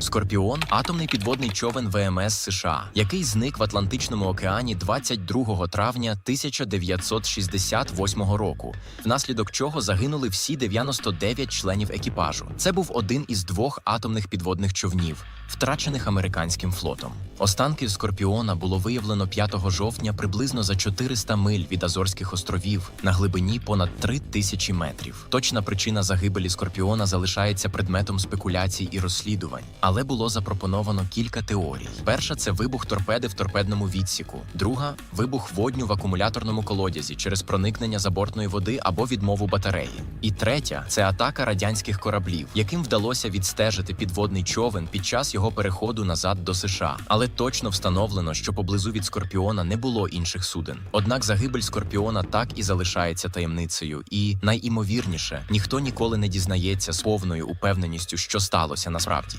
Скорпіон атомний підводний човен ВМС США, який зник в Атлантичному океані 22 травня 1968 року, внаслідок чого загинули всі 99 членів екіпажу. Це був один із двох атомних підводних човнів, втрачених американським флотом. Останки Скорпіона було виявлено 5 жовтня приблизно за 400 миль від Азорських островів на глибині понад 3 тисячі метрів. Точна причина загибелі Скорпіона залишається предметом спекуляцій і розслідувань, але було запропоновано кілька теорій. Перша це вибух торпеди в торпедному відсіку, друга вибух водню в акумуляторному колодязі через проникнення забортної води або відмову батареї. І третя це атака радянських кораблів, яким вдалося відстежити підводний човен під час його переходу назад до США. Але точно встановлено, що поблизу від Скорпіона не було інших суден. Однак загибель Скорпіона так і залишається таємницею, і найімовірніше ніхто ніколи не дізнається з повною упевненістю, що сталося насправді.